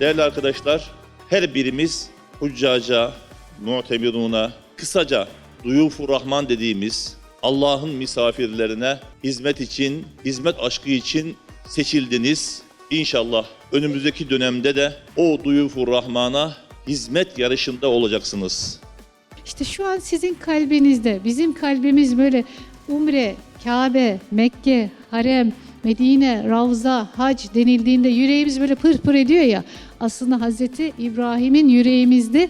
Değerli arkadaşlar, her birimiz Huccaca, Mu'temiruna, kısaca Duyufur Rahman dediğimiz Allah'ın misafirlerine hizmet için, hizmet aşkı için seçildiniz. İnşallah önümüzdeki dönemde de o Duyufur Rahman'a hizmet yarışında olacaksınız. İşte şu an sizin kalbinizde, bizim kalbimiz böyle Umre, Kabe, Mekke, Harem, Medine, Ravza, Hac denildiğinde yüreğimiz böyle pır pır ediyor ya. Aslında Hazreti İbrahim'in yüreğimizde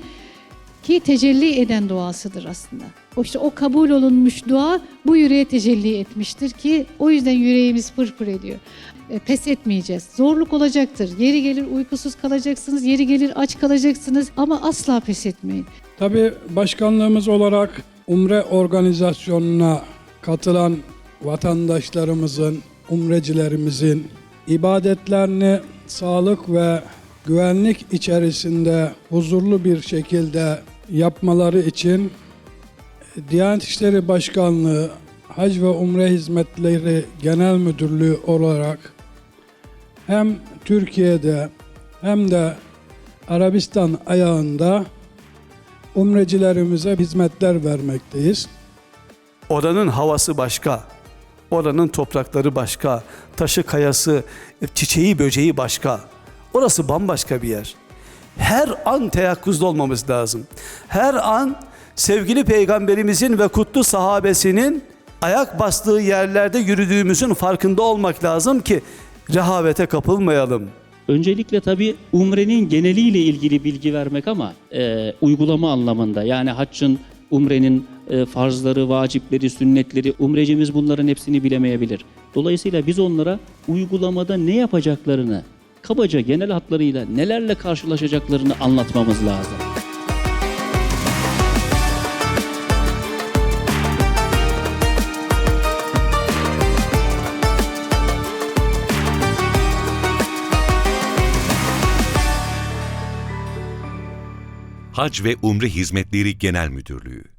ki tecelli eden duasıdır aslında. O işte o kabul olunmuş dua bu yüreğe tecelli etmiştir ki o yüzden yüreğimiz pır pır ediyor. E, pes etmeyeceğiz. Zorluk olacaktır. Yeri gelir uykusuz kalacaksınız, yeri gelir aç kalacaksınız ama asla pes etmeyin. Tabii başkanlığımız olarak Umre organizasyonuna katılan vatandaşlarımızın, umrecilerimizin ibadetlerini sağlık ve güvenlik içerisinde huzurlu bir şekilde yapmaları için Diyanet İşleri Başkanlığı Hac ve Umre Hizmetleri Genel Müdürlüğü olarak hem Türkiye'de hem de Arabistan ayağında umrecilerimize hizmetler vermekteyiz. Oranın havası başka. Oranın toprakları başka. Taşı kayası, çiçeği böceği başka. Orası bambaşka bir yer. Her an teyakkuzda olmamız lazım. Her an sevgili peygamberimizin ve kutlu sahabesinin ayak bastığı yerlerde yürüdüğümüzün farkında olmak lazım ki rehavete kapılmayalım. Öncelikle tabii umrenin geneliyle ilgili bilgi vermek ama e, uygulama anlamında yani haccın, umrenin e, farzları, vacipleri, sünnetleri umrecimiz bunların hepsini bilemeyebilir. Dolayısıyla biz onlara uygulamada ne yapacaklarını, kabaca genel hatlarıyla nelerle karşılaşacaklarını anlatmamız lazım. Hac ve Umre Hizmetleri Genel Müdürlüğü